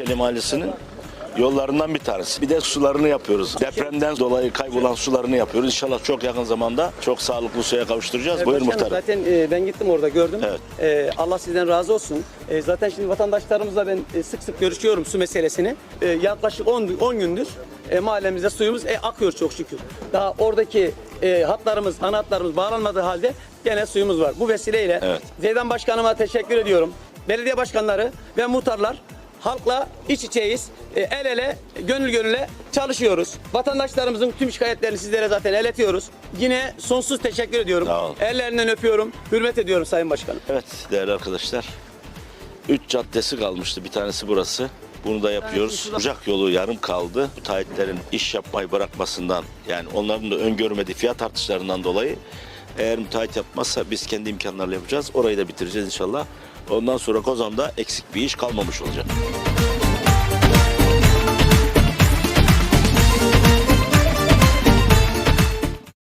Bahçe Mahallesi'nin yollarından bir tanesi. Bir de sularını yapıyoruz. Depremden dolayı kaybolan sularını yapıyoruz. İnşallah çok yakın zamanda çok sağlıklı suya kavuşturacağız. Buyur Başkanım, muhtarım. Zaten e, ben gittim orada gördüm. Evet. E, Allah sizden razı olsun. E, zaten şimdi vatandaşlarımızla ben e, sık sık görüşüyorum su meselesini. E, yaklaşık 10 10 gündür e, mahallemizde suyumuz e, akıyor çok şükür. Daha oradaki e, hatlarımız, ana hatlarımız bağlanmadığı halde gene suyumuz var. Bu vesileyle Evet. Zeydan Başkanıma teşekkür ediyorum. Belediye başkanları ve muhtarlar halkla iç içeyiz. E, el ele, gönül gönüle çalışıyoruz. Vatandaşlarımızın tüm şikayetlerini sizlere zaten iletiyoruz. Yine sonsuz teşekkür ediyorum. Sağ olun. Ellerinden öpüyorum. Hürmet ediyorum Sayın Başkanım. Evet değerli arkadaşlar. Üç caddesi kalmıştı. Bir tanesi burası. Bunu da yapıyoruz. Kucak yolu yarım kaldı. Müteahhitlerin iş yapmayı bırakmasından yani onların da öngörmediği fiyat artışlarından dolayı eğer müteahhit yapmazsa biz kendi imkanlarla yapacağız. Orayı da bitireceğiz inşallah. Ondan sonra Kozan'da eksik bir iş kalmamış olacak.